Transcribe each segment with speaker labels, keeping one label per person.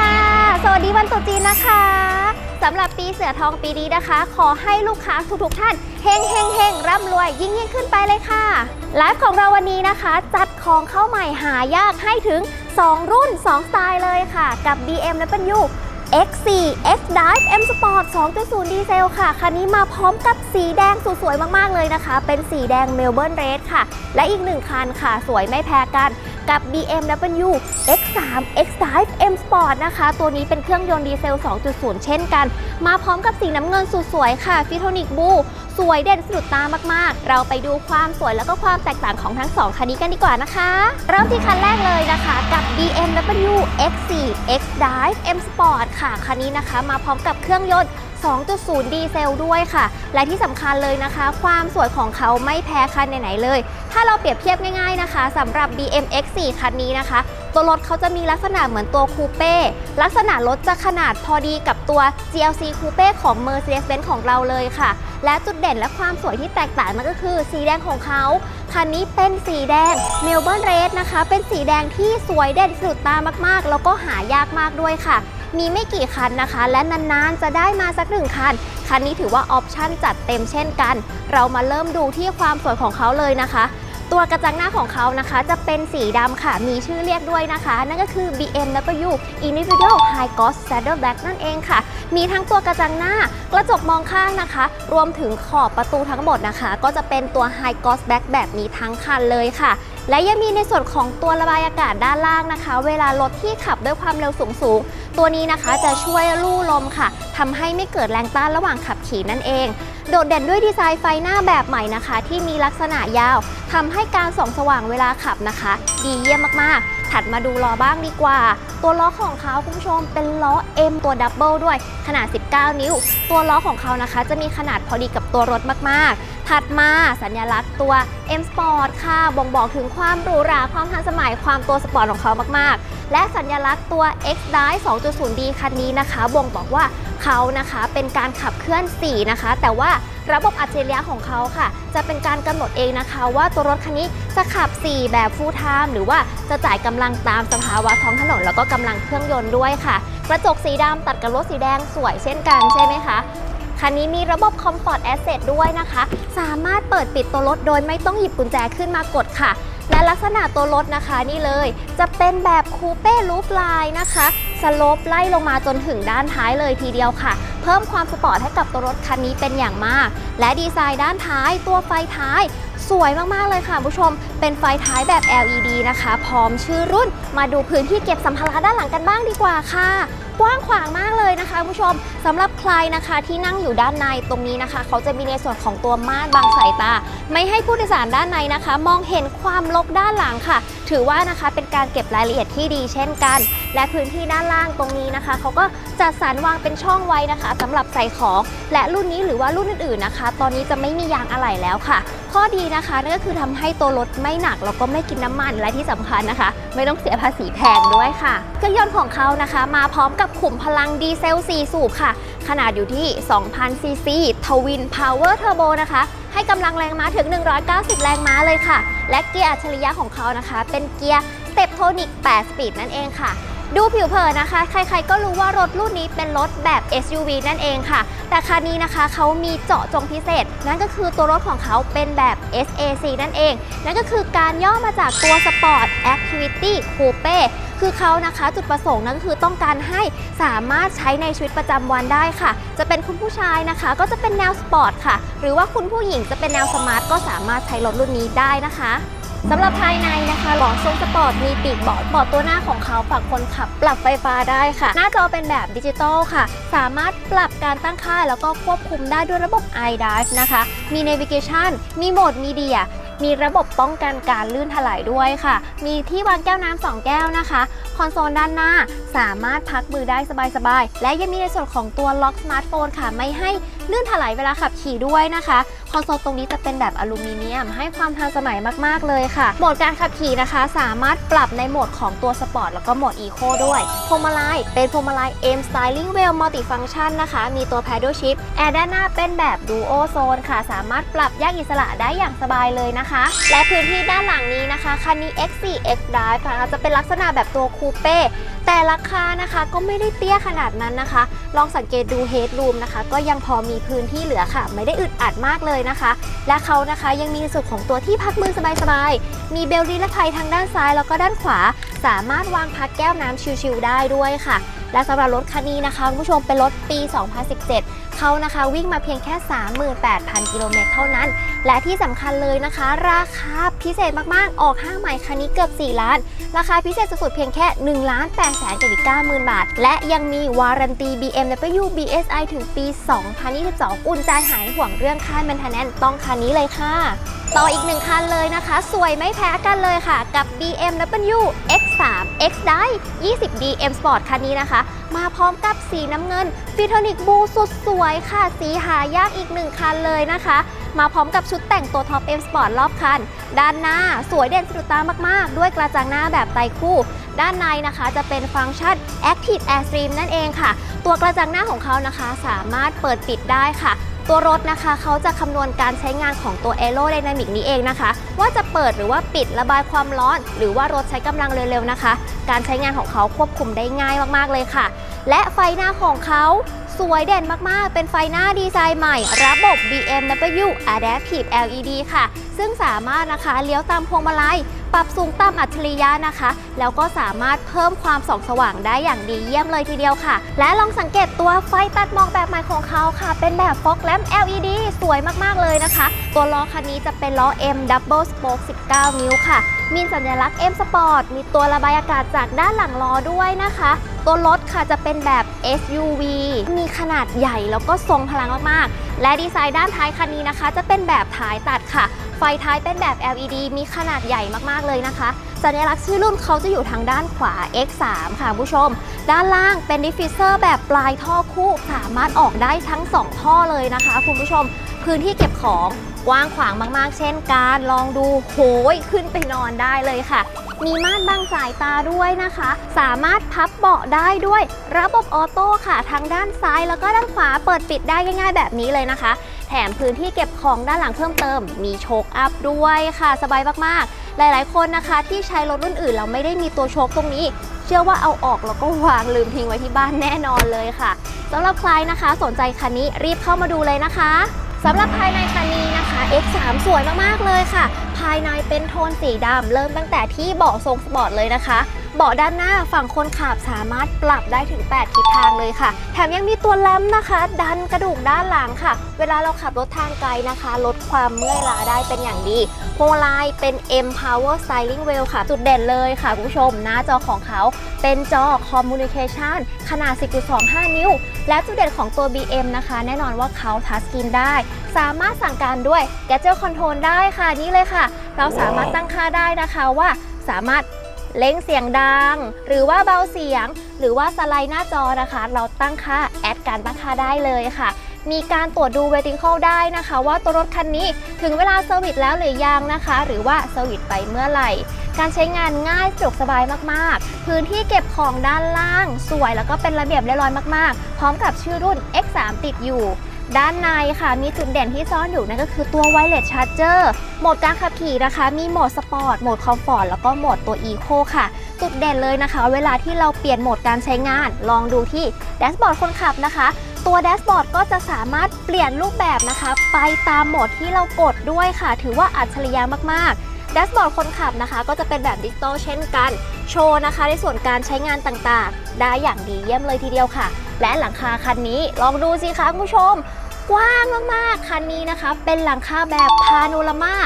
Speaker 1: ค่ะ สวัสดีวันตรุษจีนนะคะสำหรับปีเสือทองปีนี้นะคะ ขอให้ลูกค้าทุกๆท่านเฮงเฮงเฮงร่ำรวยยิ่งยิ่งขึ้นไปเลยค่ะไลฟ์ของเราวันนี้นะคะ จัดของเข้าใหม่หายากให้ถึง 2 รุ่น 2 สไตล์เลยค่ะ กับ BMW X4 X Drive M Sport 2.0 ดีเซลค่ะ คันนี้มาพร้อมกับสีแดงสวยๆมากๆเลยนะคะ เป็นสีแดง Melbourne Red ค่ะ และอีกหนึ่งคันค่ะ สวยไม่แพ้กันกับ BMW X3 X Drive M Sport นะคะ ตัวนี้เป็นเครื่องยนต์ดีเซล 2.0 เช่นกัน มาพร้อมกับสีน้ำเงินสุดสวยค่ะ f i t o n i c Blue สวยเด่นสะดุดตามากๆ เราไปดูความสวยแล้วก็ความแตกต่างของทั้งสองคันนี้กันดีกว่านะคะ เริ่มที่คันแรกเลยนะคะกับ BMW X4 X Drive M Sport ค่ะ คันนี้นะคะ มาพร้อมกับเครื่องยนต์ 2.0 ดีเซลด้วยค่ะ และที่สำคัญเลยนะคะ ความสวยของเขาไม่แพ้คันไหนๆเลย ถ้าเราเปรียบเทียบง่ายๆนะคะสำหรับ BM X4 คันนี้นะคะ ตัวรถเขาจะมีลักษณะเหมือนตัวคูเป้ลักษณะรถจะขนาดพอดีกับตัว GLC คูเป้ของ Mercedes-Benz ของเราเลยค่ะ และจุดเด่นและความสวยที่แตกต่างนั่นก็คือ สีแดงของเขาคันนี้เป็นสีแดง Melbourne Red นะคะ เป็นสีแดงที่สวยเด่นสุดตามากๆ แล้วก็หายากมากด้วยค่ะ มีไม่กี่คันนะคะ และนานๆจะได้มาสักหนึ่งคัน คันนี้ถือว่าออปชั่นจัดเต็มเช่นกัน เรามาเริ่มดูที่ความสวยของเขาเลยนะคะ ตัวกระจังหน้าของเขานะคะ จะเป็นสีดำค่ะ มีชื่อเรียกด้วยนะคะ นั่นก็คือ BMW Individual High Gloss Saddle Black นั่นเองค่ะ มีทั้งตัวกระจังหน้ากระจกมองข้างนะคะ รวมถึงขอบประตูทั้งหมดนะคะ ก็จะเป็นตัว High Gloss Black แบบนี้ทั้งคันเลยค่ะ และยังมีในส่วนของตัวระบายอากาศด้านล่างนะคะ เวลารถที่ขับด้วยความเร็วสูงสูงตัวนี้นะคะจะช่วยลู่ลมค่ะทำให้ไม่เกิดแรงต้านระหว่างขับขี่นั่นเอง โดดเด่นด้วยดีไซน์ไฟหน้าแบบใหม่นะคะ ที่มีลักษณะยาวทำให้การส่องสว่างเวลาขับนะคะ ดีเยี่ยมมากๆ ถัดมาดูล้อบ้างดีกว่า ตัวล้อของเขาคุณผู้ชมเป็นล้อ M ตัวดับเบิลด้วยขนาด 19 นิ้ว ตัวล้อของเขานะคะ จะมีขนาดพอดีกับตัวรถมากๆถัดมาสัญลักษณ์ตัว M Sport ค่ะ บ่งบอกถึงความหรูหราความทันสมัยความตัวสปอร์ตของเขามาก ๆ และสัญลักษณ์ตัว X Drive 2.0D คันนี้นะคะ บ่งบอกว่า เขานะคะเป็นการขับเคลื่อน4นะคะ แต่ว่าระบบอัจฉริยะของเขาค่ะ จะเป็นการกำหนดเองนะคะ ว่าตัวรถคันนี้จะขับ 4 แบบ full time หรือว่าจะจ่ายกำลังตามสภาวะท้องถนนแล้วก็กำลังเครื่องยนต์ด้วยค่ะ กระจกสีดำตัดกับรถสีแดงสวยเช่นกันใช่ไหมคะคันนี้มีระบบ Comfort Asset ด้วยนะคะ สามารถเปิดปิดตัวรถโดยไม่ต้องหยิบกุญแจขึ้นมากดค่ะ และลักษณะตัวรถนะคะนี่เลย จะเป็นแบบคูเป้ลูฟลายนะคะสโลปไล่ลงมาจนถึงด้านท้ายเลยทีเดียวค่ะ เพิ่มความสปอร์ตให้กับตัวรถคันนี้เป็นอย่างมาก และดีไซน์ด้านท้ายตัวไฟท้าย สวยมาก ๆ เลยค่ะผู้ชม เป็นไฟท้ายแบบ LED นะคะ พร้อมชื่อรุ่น มาดูพื้นที่เก็บสัมภาระด้านหลังกันบ้างดีกว่าค่ะ กว้างขวางมากเลยนะคะผู้ชมสำหรับใครนะคะที่นั่งอยู่ด้านในตรงนี้นะคะ เขาจะมีในส่วนของตัวม่านบางสายตา ไม่ให้ผู้โดยสารด้านในนะคะ มองเห็นความลกด้านหลังค่ะ ถือว่านะคะเป็นการเก็บรายละเอียดที่ดีเช่นกัน และพื้นที่ด้านล่างตรงนี้นะคะเขาก็จัดสรรวางเป็นช่องไว้นะคะสำหรับใส่ของ และรุ่นนี้หรือว่ารุ่นอื่นๆนะคะ ตอนนี้จะไม่มียางอะไหล่แล้วค่ะ ข้อดีนะคะนั่นก็คือทำให้ตัวรถไม่หนักแล้วก็ไม่กินน้ำมันและที่สำคัญนะคะ ไม่ต้องเสียภาษีแพงด้วยค่ะ เครื่องยนต์ของเขานะคะ มาพร้อมกับขุมพลังดีเซล 4 สูบค่ะ ขนาดอยู่ที่ 2,000ซีซีทวินพาวเวอร์เทอร์โบนะคะให้กำลังแรงม้าถึง 190 แรงม้าเลยค่ะ และเกียร์อัจฉริยะของเขานะคะ เป็นเกียร์สเตปโทนิก 8 สปีดนั่นเองค่ะ ดูผิวเผินนะคะ ใครๆก็รู้ว่ารถรุ่นนี้เป็นรถแบบ SUV นั่นเองค่ะ แต่คันนี้นะคะเขามีเจาะจงพิเศษ นั่นก็คือตัวรถของเขาเป็นแบบ SAC นั่นเอง นั่นก็คือการย่อมาจากตัว Sport Activity Coupe คือเขานะคะจุดประสงค์นั่นก็คือต้องการให้สามารถใช้ในชีวิตประจำวันได้ค่ะ จะเป็นคุณผู้ชายนะคะ ก็จะเป็นแนวสปอร์ตค่ะ หรือว่าคุณผู้หญิงจะเป็นแนวสมาร์ทก็สามารถใช้รถรุ่นนี้ได้นะคะ สำหรับภายในนะคะเบาะทรงสปอร์ตมีปีกเบาะเบาะตัวหน้าของเขาฝั่งคนขับ ปรับไฟฟ้าได้ค่ะ หน้าจอเป็นแบบดิจิตอลค่ะ สามารถปรับการตั้งค่าแล้วก็ควบคุมได้ด้วยระบบ iDrive นะคะ มี Navigation มีโหมดมีเดียมีระบบป้องกันการลื่นถลายด้วยค่ะ มีที่วางแก้วน้ำสองแก้วนะคะ คอนโซลด้านหน้าสามารถพักมือได้สบายๆ และยังมีในส่วนของตัวล็อกสมาร์ทโฟนค่ะ ไม่ให้ ลื่นถลายเวลาขับขี่ด้วยนะคะ คอนโซลตรงนี้จะเป็นแบบอลูมิเนียม ให้ความทันสมัยมากๆเลยค่ะ โหมดการขับขี่นะคะ สามารถปรับในโหมดของตัวสปอร์ตแล้วก็โหมดอีโคด้วยพวงมาลัยเป็นพวงมาลัย M Styling Wheel Multifunction นะคะ มีตัว Paddle Shift แอร์ด้านหน้าเป็นแบบ Duo Zone ค่ะ สามารถปรับแยกอิสระได้อย่างสบายเลยนะคะ และพื้นที่ด้านหลังนี้นะคะคันนี้ X4 X Drive ค่ะจะเป็นลักษณะแบบตัวคูเป้แต่ราคานะคะก็ไม่ได้เตี้ยขนาดนั้นนะคะ ลองสังเกตดูเฮดรูมนะคะ ก็ยังพอมีพื้นที่เหลือค่ะ ไม่ได้อึดอัดมากเลยนะคะ และเขานะคะยังมีสุดของตัวที่พักมือสบายๆ มีเบลนิรภัยทางด้านซ้ายแล้วก็ด้านขวา สามารถวางพักแก้วน้ำชิลๆได้ด้วยค่ะ และสำหรับรถคันนี้นะคะคุณผู้ชมเป็นรถปี 2017 เขานะคะวิ่งมาเพียงแค่ 38,000 กิโลเมตรเท่านั้น และที่สำคัญเลยนะคะ ราคาพิเศษมากๆ ออกห้างใหม่คันนี้เกือบ 4 ล้าน ราคาพิเศษสุดๆเพียงแค่ 1 ล้าน8แสนกับอีก90,000บาท และยังมีวารันตี BMW BSI ถึงปี 2022 อุ่นใจหายห่วงเรื่องค่า maintenance ต้องคันนี้เลยค่ะ ต่ออีกหนึ่งคันเลยนะคะ สวยไม่แพ้กันเลยค่ะ กับ BMW X3 X Drive 20D M Sport คันนี้นะคะ มาพร้อมกับสีน้ำเงินฟิโทนิกบูสุดสวยค่ะ สีหายากอีกหนึ่งคันเลยนะคะ มาพร้อมกับชุดแต่งตัวท็อป M Sport รอบคัน ด้านหน้าสวยเด่นสะดุดตามากๆ ด้วยกระจังหน้าแบบไตคู่ ด้านในนะคะจะเป็นฟังก์ชัน Active Air Stream นั่นเองค่ะ ตัวกระจังหน้าของเขานะคะ สามารถเปิดปิดได้ค่ะ ตัวรถนะคะเขาจะคำนวณการใช้งานของตัว Aero Dynamic นี้เองนะคะ ว่าจะเปิดหรือว่าปิดระบายความร้อน หรือว่ารถใช้กำลังเร็วๆนะคะ การใช้งานของเขาควบคุมได้ง่ายมากๆเลยค่ะ และไฟหน้าของเขาสวยเด่นมากๆ เป็นไฟหน้าดีไซน์ใหม่ ระบบ BMW Adaptive LED ค่ะ ซึ่งสามารถนะคะเลี้ยวตามพวงมาลัย ปรับสูงต่ำอัจฉริยะนะคะ แล้วก็สามารถเพิ่มความส่องสว่างได้อย่างดีเยี่ยมเลยทีเดียวค่ะ และลองสังเกตตัวไฟตัดหมอกแบบใหม่ของเขาค่ะ เป็นแบบ fog lamp LED สวยมากๆเลยนะคะ ตัวล้อคันนี้จะเป็นล้อ M Double Spoke 19 นิ้วค่ะ มีสัญลักษณ์ M Sport มีตัวระบายอากาศจากด้านหลังล้อด้วยนะคะ ตัวรถค่ะจะเป็นแบบ SUV มีขนาดใหญ่แล้วก็ทรงพลังมากๆ และดีไซน์ด้านท้ายคันนี้นะคะ จะเป็นแบบท้ายตัดค่ะ ไฟท้ายเป็นแบบ LED มีขนาดใหญ่มากๆเลยนะคะ สัญลักษณ์ชื่อรุ่นเขาจะอยู่ทางด้านขวา X3 ค่ะผู้ชม ด้านล่างเป็นดิฟฟิเซอร์แบบปลายท่อคู่ สามารถออกได้ทั้ง 2 ท่อเลยนะคะ คุณผู้ชม พื้นที่เก็บของกว้างขวางมากๆ เช่นกันลองดูโหยขึ้นไปนอนได้เลยค่ะ มีม่านบังสายตาด้วยนะคะ สามารถพับเบาะได้ด้วย ระบบออโต้ค่ะ ทั้งด้านซ้ายแล้วก็ด้านขวาเปิดปิดได้ง่าย ๆ แบบนี้เลยนะคะ ถมพื้นที่เก็บของด้านหลังเพิ่มเติม มีโชคอัพด้วยค่ะ สบายมากๆ หลายๆ คนนะคะ ที่ใช้รถรุ่นอื่นแล้วไม่ได้มีตัวโชคตรงนี้ เชื่อว่าเอาออกแล้วก็วางลืมทิ้งไว้ที่บ้านแน่นอนเลยค่ะสำหรับใครนะคะ สนใจคันนี้รีบเข้ามาดูเลยนะคะสำหรับภายในคันนี้นะคะ X3 สวยมากๆเลยค่ะ ภายในเป็นโทนสีดำเริ่มตั้งแต่ที่เบาะทรงสปอร์ตเลยนะคะ เบาะด้านหน้าฝั่งคนขับสามารถปรับได้ถึง 8 ทิศทางเลยค่ะ แถมยังมีตัวแลมนะคะ ดันกระดูกด้านหลังค่ะ เวลาเราขับรถทางไกลนะคะ ลดความเมื่อยล้าได้เป็นอย่างดีพวงมาลัยเป็น M Power Styling Wheel ค่ะ จุดเด่นเลยค่ะคุณผู้ชม หน้าจอของเขาเป็นจอ Communication ขนาด 10.25 นิ้ว และจุดเด่นของตัว BM นะคะ แน่นอนว่าเขาทัชสกรีนได้ สามารถสั่งการด้วย Gadget Control ได้ค่ะนี่เลยค่ะ เราสามารถตั้งค่าได้นะคะว่าสามารถ เล่งเสียงดัง หรือว่าเบาเสียง หรือว่าสไลด์หน้าจอนะคะ เราตั้งค่าแอดการตั้งค่าได้เลยค่ะ มีการตรวจดูเวทิง a l ได้นะคะ ว่าตัวรถคันนี้ถึงเวลาเซอร์วิสแล้วหรือยังนะคะ หรือว่าเซอร์วิสไปเมื่อไหร่ การใช้งานง่ายสะดวกสบายมากๆ พื้นที่เก็บของด้านล่าง สวยแล้วก็เป็นระเบียบเรียบร้อยมากๆ พร้อมกับชื่อรุ่น X3 ติดอยู่ ด้านในค่ะมีจุดเด่นที่ซ่อนอยู่นั่นก็คือตัว Wireless Charger โหมดการขับขี่นะคะ มีโหมดสปอร์ตโหมดคอมฟอร์ตแล้วก็โหมดตัว Eco ค่ะ จุดเด่นเลยนะคะ เวลาที่เราเปลี่ยนโหมดการใช้งาน ลองดูที่แดชบอร์ดคนขับนะคะตัวแดชบอร์ดก็จะสามารถเปลี่ยนรูปแบบนะคะ ไปตามโหมดที่เรากดด้วยค่ะ ถือว่าอัจฉริยะมากๆ แดชบอร์ดคนขับนะคะ ก็จะเป็นแบบดิจิตอลเช่นกัน โชว์นะคะ ในส่วนการใช้งานต่างๆ ได้อย่างดีเยี่ยมเลยทีเดียวค่ะ และหลังคาคันนี้ลองดูสิคะคุณผู้ชมกว้างมากๆ คันนี้นะคะ เป็นหลังคาแบบพาโนรามา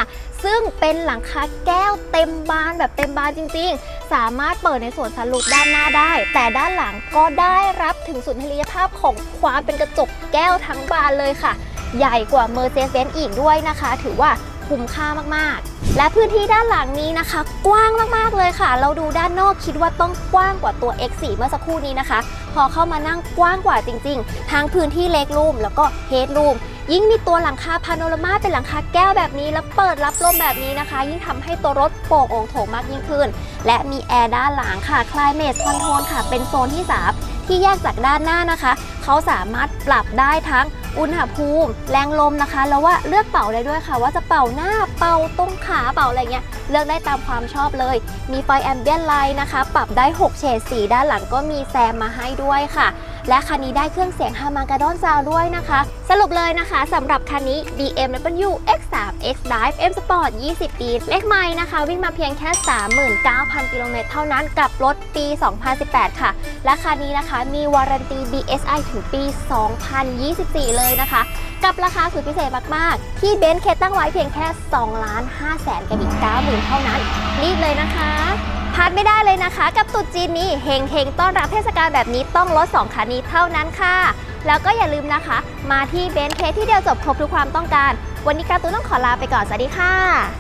Speaker 1: ซึ่งเป็นหลังคาแก้วเต็มบานแบบเต็มบานจริงๆ สามารถเปิดในส่วนสลุปด้านหน้าได้ แต่ด้านหลังก็ได้รับถึงสุนทรียภาพของความเป็นกระจกแก้วทั้งบานเลยค่ะ ใหญ่กว่า Mercedes-Benz อีกด้วยนะคะ ถือว่า คุ้มค่ามากๆ และพื้นที่ด้านหลังนี้นะคะ กว้างมากๆเลยค่ะ เราดูด้านนอกคิดว่าต้องกว้างกว่าตัว X4 เมื่อสักครู่นี้นะคะ พอเข้ามานั่งกว้างกว่าจริง ๆ ทั้งพื้นที่เล็กรูมแล้วก็เฮดรูมยิ่งมีตัวหลังคาพาโนรามาเป็นหลังคาแก้วแบบนี้ แล้วเปิดรับลมแบบนี้นะคะ ยิ่งทำให้ตัวรถโปร่งโองโถงมากยิ่งขึ้น และมีแอร์ด้านหลังค่ะ Climate Control ค่ะ เป็นโซนที่3 ที่แยกจากด้านหน้านะคะ เขาสามารถปรับได้ทั้งอุณหภูมิ แรงลมนะคะ แล้วว่าเลือกเป่าได้ด้วยค่ะ ว่าจะเป่าหน้าเป่าตรงขาเป่าอะไรเงี้ยเลือกได้ตามความชอบเลย มีไฟแอมเบียนไลท์นะคะ ปรับได้ 6 เฉดสีด้านหลังก็มีแซมมาให้ด้วยค่ะ และคันนี้ได้เครื่องเสียงฮามากาดอนซาวด้วยนะคะ สรุปเลยนะคะสำหรับคันนี้ BMW X3 X Drive M Sport 20 ปี เลขไม้นะคะ วิ่งมาเพียงแค่ 39,000 กิโลเมตรเท่านั้นกับรถปี 2018 ค่ะ และคันนี้นะคะมีวารันตี BSI ถึงปี 2024 เลยนะคะ กับราคาสุดพิเศษมาก ๆ ที่เบนซ์เคตั้งไว้เพียงแค่ 2 ล้าน5แสนกับอีก 90,000 เท่านั้น รีบเลยนะคะ พลาดไม่ได้เลยนะคะ กับตุดจีนนี้เฮงเฮงต้อนรับเทศกาลแบบนี้ต้องรถ2คันนี้เท่านั้นค่ะ แล้วก็อย่าลืมนะคะ มาที่เบนเคที่เดียวจบครบทุกความต้องการ วันนี้การ์ตูนต้องขอลาไปก่อนสวัสดีค่ะ